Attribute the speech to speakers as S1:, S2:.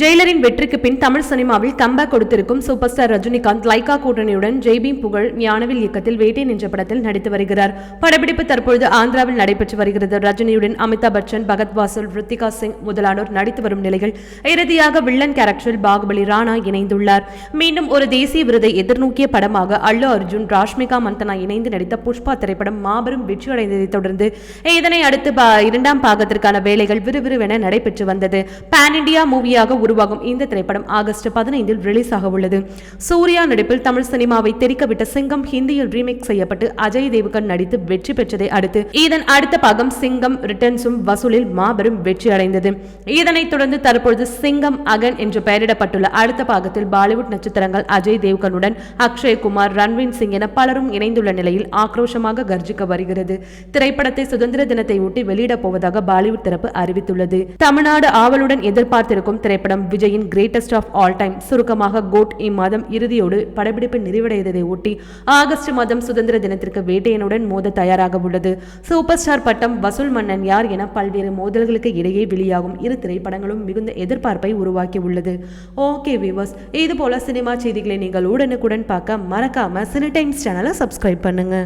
S1: ஜெயிலரின் வெற்றிக்கு பின் தமிழ் சினிமாவில் கம்பேக் கொடுத்திருக்கும் சூப்பர் ஸ்டார் ரஜினிகாந்த் லைகா கூட்டணியுடன் ஜெய்பீம் புகழ் ஞானவில் இயக்கத்தில் வேட்டை நின்ற படத்தில் நடித்து வருகிறார். படப்பிடிப்பு தற்பொழுது ஆந்திராவில் நடைபெற்று வருகிறது. ரஜினியுடன் அமிதாப் பச்சன் பகத் வாசல் ரித்திகா சிங் முதலானோர் நடித்து வரும் நிலையில் இறுதியாக வில்லன் கேரக்டரில் பாகுபலி ராணா இணைந்துள்ளார். மீண்டும் ஒரு தேசிய விருதை எதிர்நோக்கிய படமாக அல்லு அர்ஜுன் ராஷ்மிகா மந்தனா இணைந்து நடித்த புஷ்பா திரைப்படம் மாபெரும் வெற்றி அடைந்ததை தொடர்ந்து இதனை அடுத்து இரண்டாம் பாகத்திற்கான வேலைகள் விறுவிறுவென நடைபெற்று வந்தது. பேன் இண்டியா மூவியாக உருவாகும் இந்த திரைப்படம் ஆகஸ்ட் பதினைந்தில் ரிலீஸ் ஆக உள்ளது சூர்யா நடிப்பில் தமிழ் சினிமாவை தெரிக்கவிட்ட சிங்கம் ஹிந்தியில் ரீமேக் செய்யப்பட்டு அஜய் தேவ்கன் நடித்து வெற்றி பெற்றதை அடுத்து இதன் அடுத்த பாகம் சிங்கம் ரிட்டர்ன்ஸும் வசூலில் மாபெரும் வெற்றி அடைந்தது. இதனைத் தொடர்ந்து தற்பொழுது சிங்கம் அகன் என்று பெயரிடப்பட்டுள்ள அடுத்த பாகத்தில் பாலிவுட் நட்சத்திரங்கள் அஜய் தேவ்கனுடன் அக்ஷய்குமார் ரன்வீன் சிங் என பலரும் இணைந்துள்ள நிலையில் ஆக்ரோஷமாக கர்ஜிக்க வருகிறது. திரைப்படத்தை சுதந்திர தினத்தை ஒட்டி வெளியிடப் போவதாக பாலிவுட் தரப்பு அறிவித்துள்ளது. தமிழ்நாடு ஆவலுடன் எதிர்பார்த்திருக்கும் திரைப்படம் படம் விஜயின் கிரேட்டஸ்ட் ஆஃப் ஆல் டைம் சுருக்கமாக கோட் இம்மாதம் இறுதியோடு படப்பிடிப்பு நிறைவடைந்ததை ஒட்டி ஆகஸ்ட் மாதம் சுதந்திர தினத்திற்கு வேட்டையனுடன் மோத தயாராக உள்ளது. சூப்பர் ஸ்டார் பட்டம் வசூல் மன்னன் யார் என பல்வேறு மோதல்களுக்கு இடையே வெளியாகும் இரு திரைப்படங்களும் மிகுந்த எதிர்பார்ப்பை உருவாக்கி உள்ளது. ஓகே வியூவர்ஸ் இது போல சினிமா செய்திகளை நீங்கள் உடனுக்குடன் பார்க்க மறக்காம சினி டைம்ஸ் சேனலை சப்ஸ்கிரைப் பண்ணுங்க.